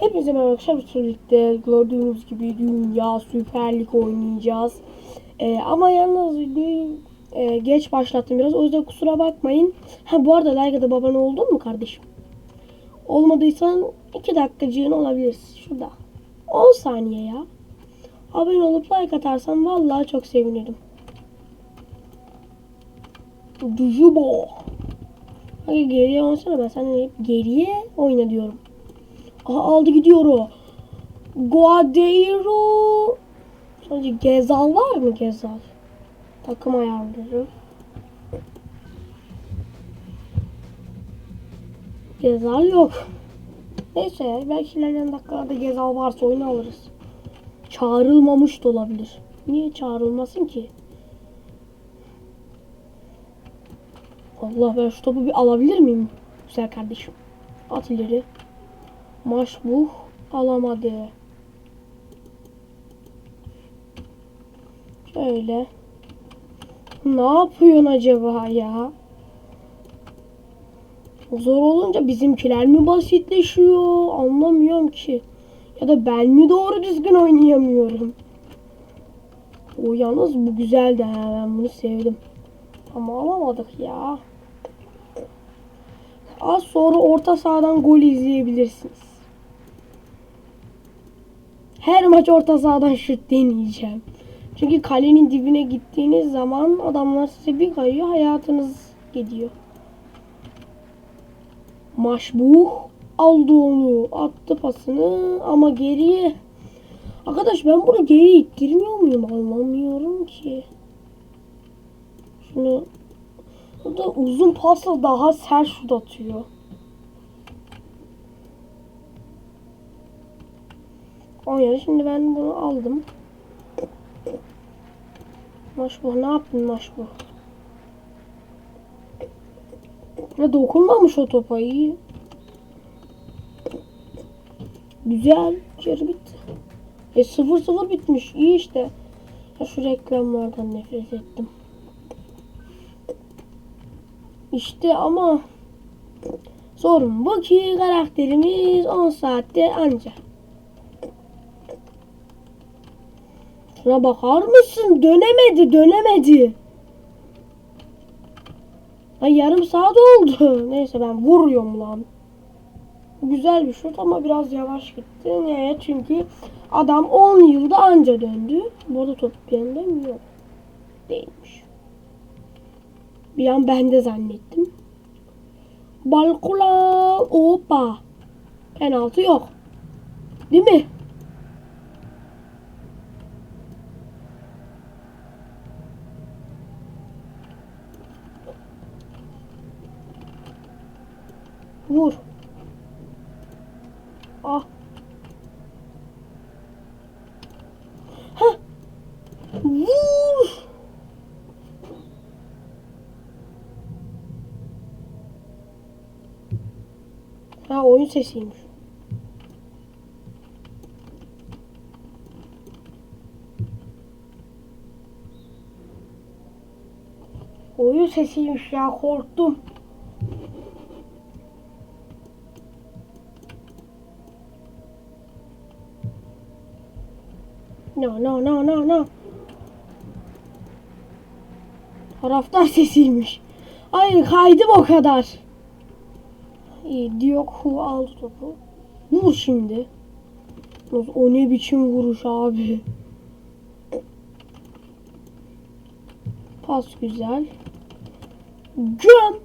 Hepinize merhaba arkadaşlar. Birlikte gördüğünüz gibi Dünya Süper Lig oynayacağız. Ee, ama yalnız videoyu e, geç başlattım biraz. O yüzden kusura bakmayın. Ha bu arada like atıp abone oldun mu kardeşim? Olmadıysan 2 dakikacığın olabilirsin. Şurada. 10 saniye ya. Abone olup like atarsan vallahi çok sevinirim. Dujubo. Hadi geriye oynasana ben sana hep geriye oyna diyorum. Aha aldı gidiyor o. Guadeiro. Sadece Gezal var mı Gezal? Takım ayarları. Gezal yok. Neyse belki ilerleyen dakikalarda Gezal varsa oyunu alırız. Çağrılmamış da olabilir. Niye çağrılmasın ki? Allah ben şu topu bir alabilir miyim? Güzel kardeşim. At ileri. Maç bu. Alamadı. Şöyle. Ne yapıyorsun acaba ya? Zor olunca bizimkiler mi basitleşiyor? Anlamıyorum ki. Ya da ben mi doğru düzgün oynayamıyorum? O yalnız bu güzeldi ha ben bunu sevdim. Ama alamadık ya. Az sonra orta sahadan gol izleyebilirsiniz. Her maç orta sahadan şut deneyeceğim. Çünkü kalenin dibine gittiğiniz zaman adamlar size bir kayıyor hayatınız gidiyor. Maşbuh aldı onu attı pasını ama geriye Arkadaş ben bunu geri ittirmiyor muyum anlamıyorum ki. Şunu o da uzun pasla daha sert şut atıyor. Oynadı. Şimdi ben bunu aldım. Maşbuh ne yaptın Maşbuh? Ya dokunmamış o topa iyi. Güzel. Yarı bitti. E 0-0 bitmiş. İyi işte. Ya şu reklamlardan nefret ettim. İşte ama sorun bu ki karakterimiz 10 saatte anca. Şuna bakar mısın? Dönemedi, dönemedi. Ay yarım saat oldu. Neyse ben vuruyorum lan. Güzel bir şut ama biraz yavaş gitti. Niye? Çünkü adam 10 yılda anca döndü. Bu arada top yanında mı? Yok. Değilmiş. Bir an ben de zannettim. Balkula. Hoppa. Penaltı yok. Değil mi? Vur. Ah. Ha. Vur. Ha oyun sesiymiş. Oyun sesiymiş ya korktum. No no no no no. Taraftar sesiymiş. Hayır kaydım o kadar. İyi Dioku aldı topu. Vur şimdi. O ne biçim vuruş abi. Pas güzel. Göm.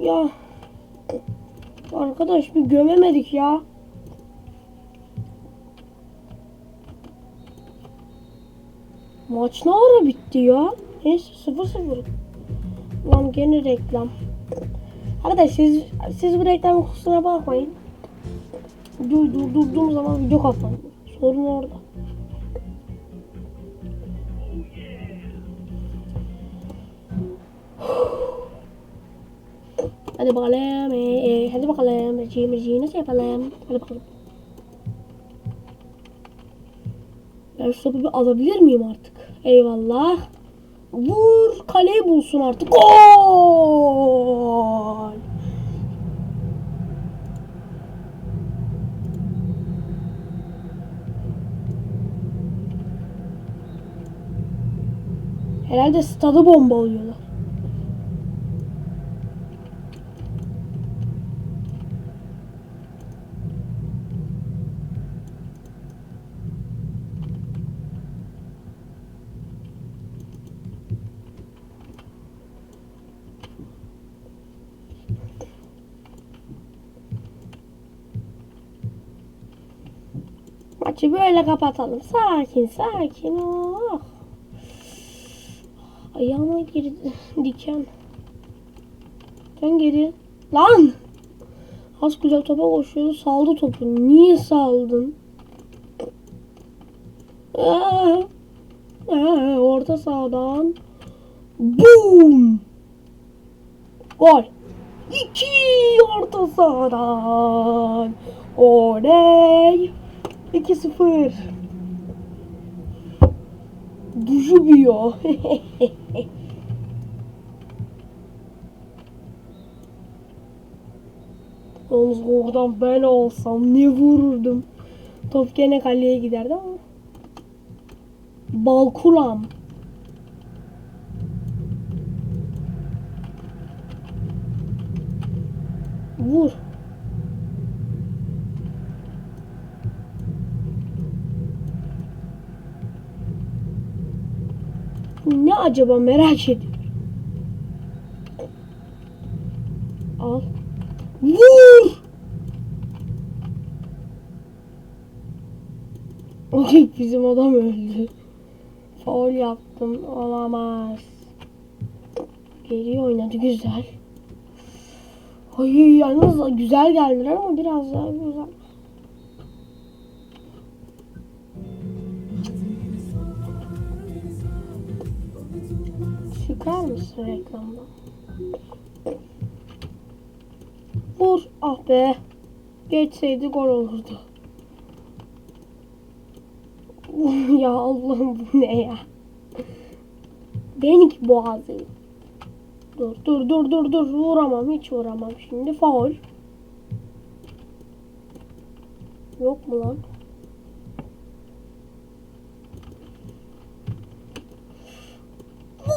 Ya. Arkadaş bir gömemedik ya. Maç ne ara bitti ya? Neyse 0-0. Lan gene reklam. Arkadaş siz, siz bu reklamın kusura bakmayın. Dur, dur, durduğum zaman video kapandı. Sorun orada. Hadi bakalım. Ee, ee, hadi bakalım. Reciğim nasıl yapalım? Hadi bakalım. Ben şu topu bir alabilir miyim artık? Eyvallah. Vur kaleyi bulsun artık. Gol! Herhalde stadı bombalıyorlar. Maçı böyle kapatalım. Sakin sakin. Oh. Ayağıma girdi diken. Dön geri. Lan! Az güzel topa koşuyordu. Saldı topu. Niye saldın? Aa, aa, orta sahadan. Boom! Gol. İki orta sahadan. Oley! 2-0. Dujubio. Yalnız oradan ben olsam ne vururdum. Top gene kaleye giderdi ama. Balkulam. Vur. Ne acaba merak ediyorum. Al. Vur! Oy bizim adam öldü. Faul yaptım. Olamaz. Geri oynadı güzel. Ay yalnız güzel geldiler ama biraz daha güzel. Çıkar mısın reklamdan? Vur. Ah be. Geçseydi gol olurdu. ya Allah'ım bu ne ya? Benimki boğazı. Dur dur dur dur dur vuramam hiç vuramam şimdi faul. Yok mu lan?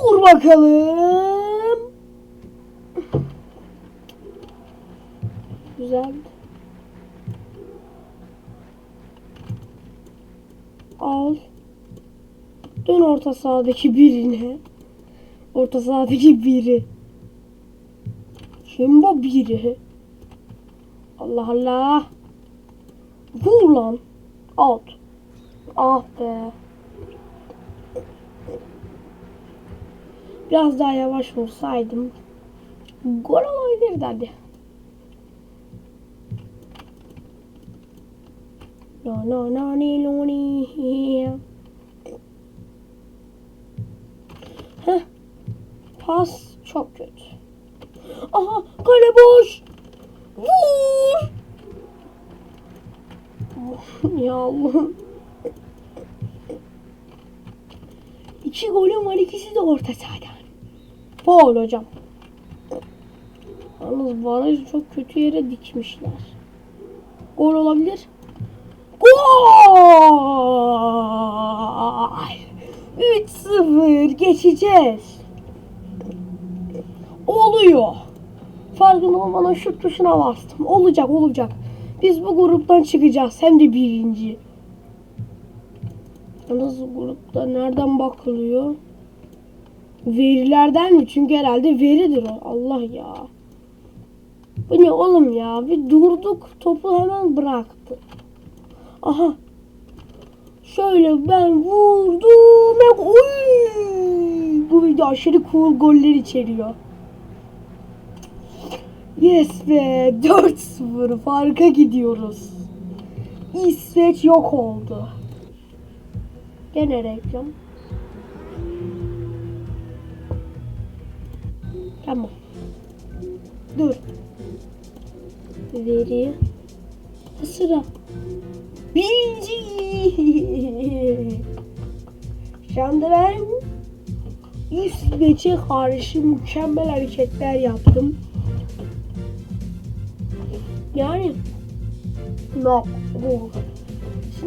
Vur bakalım. Güzeldi. Al. Dön orta sahadaki birine. Orta sahadaki biri. Kim bu biri? Allah Allah. Vur lan. Out. Ah be. Biraz daha yavaş vursaydım gol olabilirdi hadi. No no no ni no ni. Heh. Pas çok kötü. Aha kale boş. Vur. ya Allah'ım. İki golüm var ikisi de orta sahadan. Faul hocam. Yalnız barajı çok kötü yere dikmişler. Gol olabilir. Gol! 3-0 geçeceğiz. Oluyor. Farkında olmadan şu tuşuna bastım. Olacak olacak. Biz bu gruptan çıkacağız. Hem de birinci. Yalnız grupta nereden bakılıyor? Verilerden mi? Çünkü herhalde veridir o. Allah ya. Bu ne oğlum ya? Bir durduk topu hemen bıraktı. Aha. Şöyle ben vurdum. Bu video aşırı cool goller içeriyor. Yes be 4-0 farka gidiyoruz. İsveç yok oldu. Gene. Tamam. Dur. Veri. Sıra. Birinci. Şu anda ben İsveç'e karşı mükemmel hareketler yaptım. Yani no.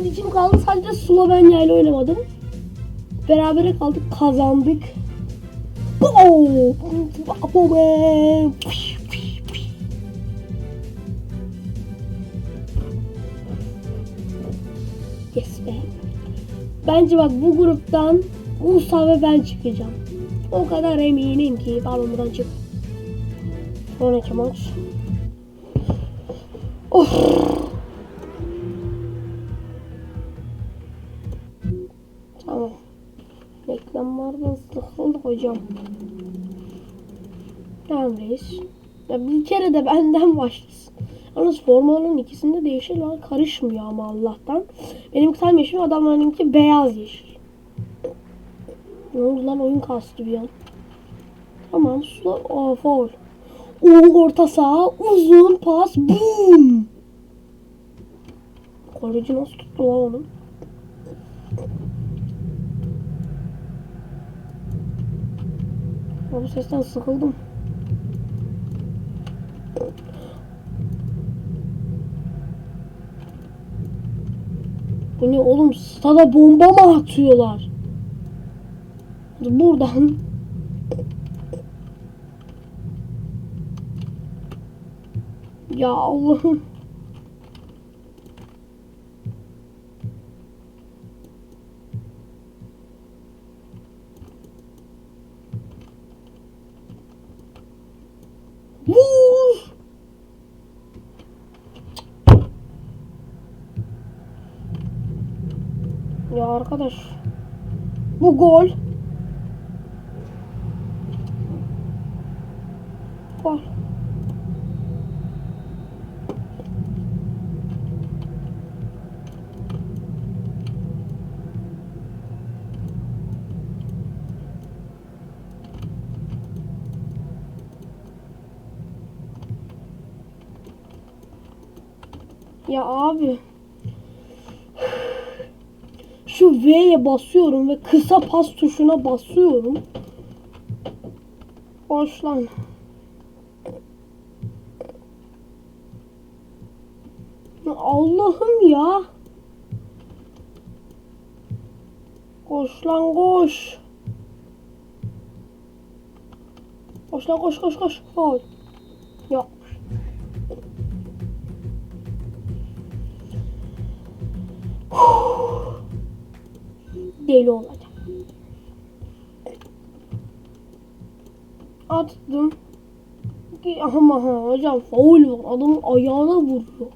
Kim kaldı? Sadece Slovenya ile oynamadım. Berabere kaldık, kazandık. Yes be. Bence bak bu gruptan Musa ve ben çıkacağım. O kadar eminim ki pardon buradan çık. Sonraki maç. Of. Hocam. Tamam reis. Ya bir kere de benden başlasın. Yalnız formaların ikisinde de yeşil var. Karışmıyor ama Allah'tan. Benim tam yeşil adamlarınki beyaz yeşil. Ne oldu lan oyun kastı bir an. Tamam su o foul. O orta saha uzun pas boom. Kaleci nasıl tuttu lan onu? Ya bu sesten sıkıldım. Bu ne oğlum stada bomba mı atıyorlar? Buradan. Ya Allah'ım. Vur! Ya arkadaş. Bu gol. Gol. Ya abi. Şu V'ye basıyorum ve kısa pas tuşuna basıyorum. Boş lan. Allah'ım ya. Koş lan koş. Koş lan koş koş koş. Gol. Deli olacak. Attım. Ama hocam faul var. Adamın ayağına vuruyor.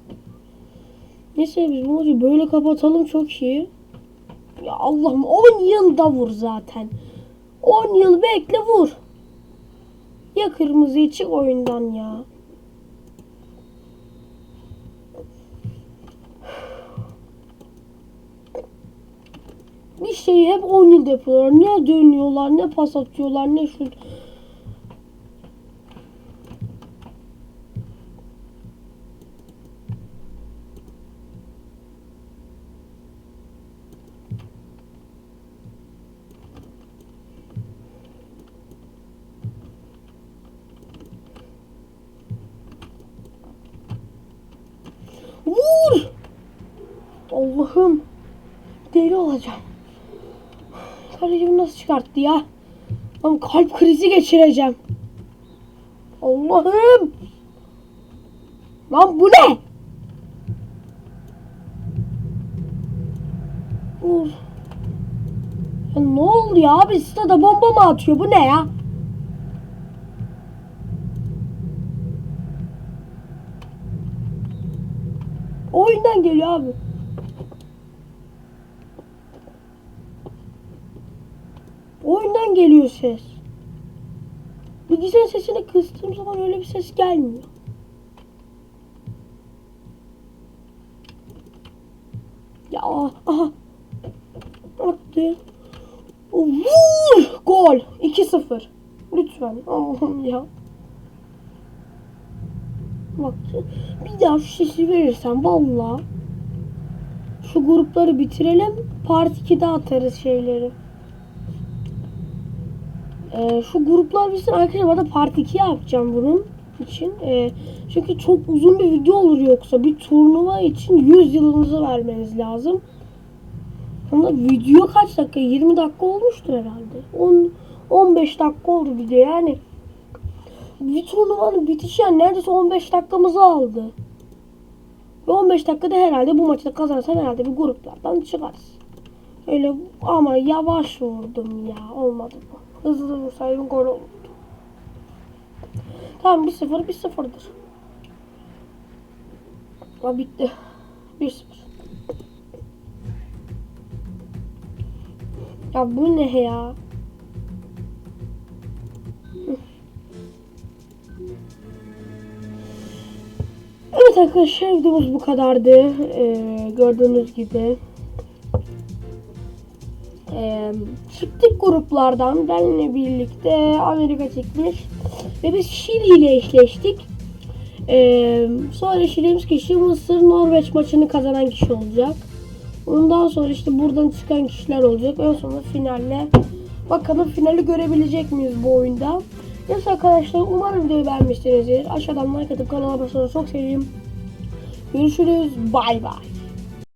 Neyse biz bu maçı böyle kapatalım çok iyi. Ya Allah'ım 10 yılda vur zaten. 10 yıl bekle vur. Ya kırmızıyı çık oyundan ya. Şeyi hep 10 yıl yapıyorlar. Ne dönüyorlar, ne pas atıyorlar, ne şut. Vur! Allah'ım. Deli olacağım. Kalecimi nasıl çıkarttı ya? Lan kalp krizi geçireceğim. Allah'ım. Lan bu ne? Ya ne oldu ya abi stada bomba mı atıyor bu ne ya? Oyundan geliyor abi. Geliyor ses. Bilgisayar sesini kıstığım zaman öyle bir ses gelmiyor. Ya aha. Attı. Vur! Gol. 2-0. Lütfen. Allah'ım ya. Bak bir daha şu sesi verirsen valla şu grupları bitirelim. Part 2'de atarız şeyleri. Ee, şu gruplar bitsin arkadaşlar de part 2 yapacağım bunun için. Ee, çünkü çok uzun bir video olur yoksa bir turnuva için 100 yılınızı vermeniz lazım. Ama video kaç dakika? 20 dakika olmuştur herhalde. 10 15 dakika oldu video yani. Bir turnuvanın bitişi yani neredeyse 15 dakikamızı aldı. Ve 15 dakikada herhalde bu maçı da kazanırsam herhalde bir gruplardan çıkarız. Öyle ama yavaş vurdum ya. Olmadı bu. Hızlı vursaydım gol olurdu. Tamam 1-0 1-0'dır. Ha bitti. 1-0. Ya bu ne ya? Evet arkadaşlar videomuz bu kadardı. Ee, gördüğünüz gibi. Ee, çıktık gruplardan benimle birlikte Amerika çıkmış ve biz Şili ile eşleştik. Ee, sonra Şili'miz kişi Mısır Norveç maçını kazanan kişi olacak. Ondan sonra işte buradan çıkan kişiler olacak. En sonunda finalle bakalım finali görebilecek miyiz bu oyunda. Neyse arkadaşlar umarım videoyu beğenmişsinizdir. Aşağıdan like atıp kanala abone olursanız çok sevinirim. Görüşürüz. Bay bay.